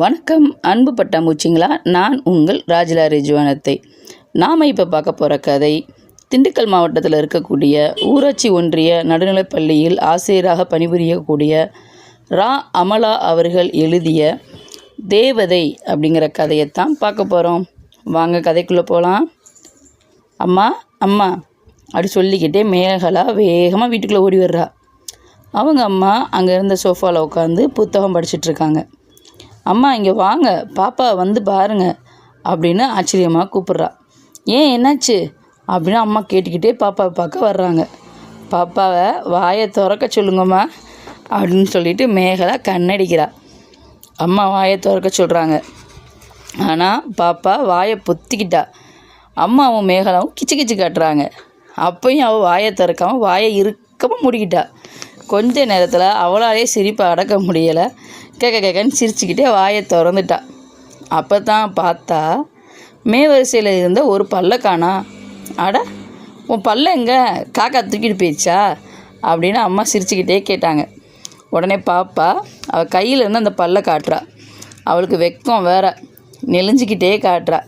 வணக்கம் அன்பு பட்டாம்பூச்சிங்களா? நான் உங்கள் ராஜலா ரிஜுவானத்தை. நாம் இப்போ பார்க்க போகிற கதை திண்டுக்கல் மாவட்டத்தில் இருக்கக்கூடிய ஊராட்சி ஒன்றிய நடுநிலைப் பள்ளியில் ஆசிரியராக பணிபுரியக்கூடிய ரா. அமலா அவர்கள் எழுதிய தேவதை அப்படிங்கிற கதையைத்தான் பார்க்க போகிறோம் வாங்க கதைக்குள்ளே போகலாம் அம்மா அம்மா அப்படி சொல்லிக்கிட்டே மேகலா வேகமாக வீட்டுக்குள்ளே ஓடி வர்றா. அவங்க அம்மா அங்கே இருந்த சோஃபாவில் உட்காந்து புத்தகம் படிச்சிட்டு இருக்காங்க. அம்மா இங்கே வாங்க பாப்பா வந்து பாருங்க அப்படின்னு ஆச்சரியமாக கூப்பிட்றா. ஏன் என்னாச்சு? அப்படின்னு அம்மா கேட்டுக்கிட்டே பாப்பாவை பார்க்க வர்றாங்க. பாப்பாவை வாயை திறக்க சொல்லுங்கம்மா அப்படின்னு சொல்லிட்டு மேகலா கண்ணடிக்கிறா. அம்மா வாயை திறக்க சொல்கிறாங்க ஆனால் பாப்பா வாயை பொத்திக்கிட்டா. அம்மாவும் மேகலாவும் கிச்சு கிச்சு காட்டுறாங்க. அப்பையும் அவள் வாயை திறக்காமல் வாயை இருக்கமாக முடிக்கிட்டா. கொஞ்ச நேரத்தில் அவளாலே சிரிப்பை அடக்க முடியலை. கேட்க கேட்கன்னு சிரிச்சுக்கிட்டே வாயை திறந்துட்டா. அப்போ தான் பார்த்தா மே வரிசையில் இருந்த ஒரு பல்ல காணா. அட உன் பல்ல எங்கே? காக்கா தூக்கிட்டு போயிடுச்சா? அப்படின்னு அம்மா சிரிச்சுக்கிட்டே கேட்டாங்க. உடனே பாப்பா அவள் கையில் இருந்து அந்த பல்லை காட்டுறா. அவளுக்கு வெக்கம் வேற. நெளிஞ்சிக்கிட்டே காட்டுறா.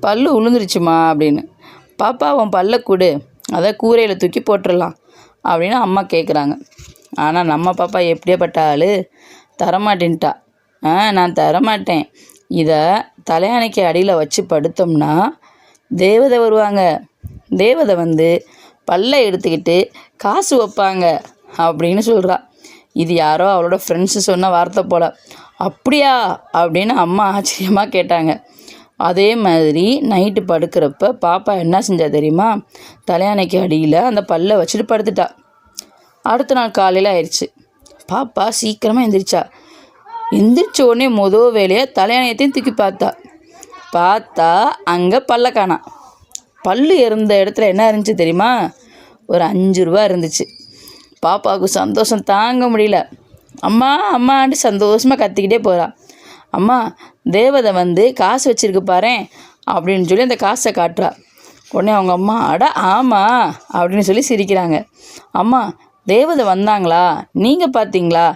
பல்லு உளுந்துருச்சுமா அப்படின்னு. பாப்பா உன் பல்ல கொடு. அதை கூரையில் தூக்கி போட்டுடலாம் அப்படின்னு அம்மா கேட்குறாங்க ஆனால் நம்ம பாப்பா எப்படியேப்பட்ட ஆள் தரமாட்டேன்ட்டா. ஆ நான் தரமாட்டேன். இதை தலையணைக்கு அடியில் வச்சு படுத்தோம்னா தேவதை வருவாங்க. தேவதை வந்து பல்லை எடுத்துக்கிட்டு காசு வைப்பாங்க அப்படின்னு சொல்கிறா இது யாரோ அவளோட ஃப்ரெண்ட்ஸு சொன்ன வார்த்தை போல். அப்படியா? அப்படின்னு அம்மா ஆச்சரியமாக கேட்டாங்க. அதே மாதிரி நைட்டு படுக்கிறப்ப பாப்பா என்ன செஞ்சா தெரியுமா? தலையணைக்கு அடியில் அந்த பல்லை வச்சுட்டு படுத்துட்டா. அடுத்த நாள் காலையில் ஆயிடுச்சு. பாப்பா சீக்கிரமாக எந்திரிச்சா. எந்திரிச்ச உடனே மொதல் வேலையாக தலையணையத்தையும் தூக்கி பார்த்தா. பார்த்தா அங்கே பல்ல காணா பல்லு இருந்த இடத்துல என்ன இருந்துச்சு தெரியுமா? ஒரு அஞ்சு ரூபா இருந்துச்சு. பாப்பாவுக்கு சந்தோஷம் தாங்க முடியல. அம்மா அம்மான்ட்டு சந்தோஷமாக கத்திக்கிட்டே போகிறாள் அம்மா தேவதை வந்து காசு வச்சுருக்கு பாரு அப்படின்னு சொல்லி அந்த காசை காட்டுறா. உடனே அவங்க அம்மா அட ஆமாம் அப்படின்னு சொல்லி சிரிக்கிறாங்க. அம்மா தேவதை வந்தாங்களா? நீங்கள் பார்த்தீங்களா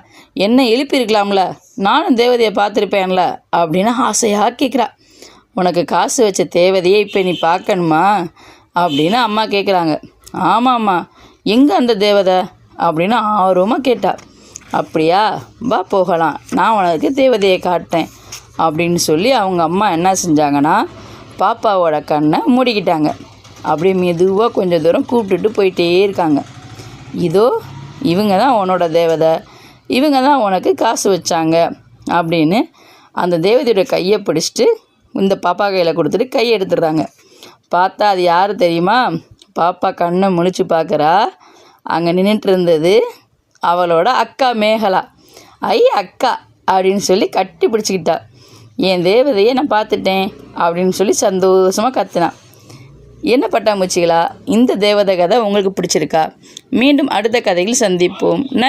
என்ன எழுப்பியிருக்கலாம்ல. நானும் தேவதையை பார்த்துருப்பேன்ல அப்படின்னு ஆசையாக கேட்குறா உனக்கு காசு வச்ச தேவதையை இப்போ நீ பார்க்கணுமா? அப்படின்னு அம்மா கேட்குறாங்க ஆமாம்மா எங்கே அந்த தேவதை? அப்படின்னு ஆர்வமாக கேட்டா. அப்படியா வா போகலாம். நான் உனக்கு தேவதையை காட்டேன் அப்படின்னு சொல்லி அவங்க அம்மா என்ன செஞ்சாங்கன்னா பாப்பாவோட கண்ணை மூடிக்கிட்டாங்க. அப்படியே மெதுவாக கொஞ்சம் தூரம் கூப்பிட்டுட்டு போயிட்டே இருக்காங்க. இதோ இவங்க தான் உன்னோட தேவதை. இவங்க தான் உனக்கு காசு வச்சாங்க அப்படின்னு அந்த தேவதையோட கையை பிடிச்சிட்டு இந்த பாப்பா கையில் கொடுத்துட்டு கை எடுத்துடுறாங்க. பார்த்தா அது யார் தெரியுமா? பாப்பா கண்ணை முழிச்சு பார்க்குறா. அங்கே நின்றுட்டு இருந்தது அவளோட அக்கா மேகலா. ஐ அக்கா அப்படின்னு சொல்லி கட்டி பிடிச்சிக்கிட்டா. என் தேவதையை நான் பார்த்துட்டேன் அப்படின்னு சொல்லி சந்தோஷமாக கத்துனான் என்ன பட்டாம்பூச்சிகளா? இந்த தேவதை கதை உங்களுக்கு பிடிச்சிருக்கா? மீண்டும் அடுத்த கதையில் சந்திப்போம். நன்றி.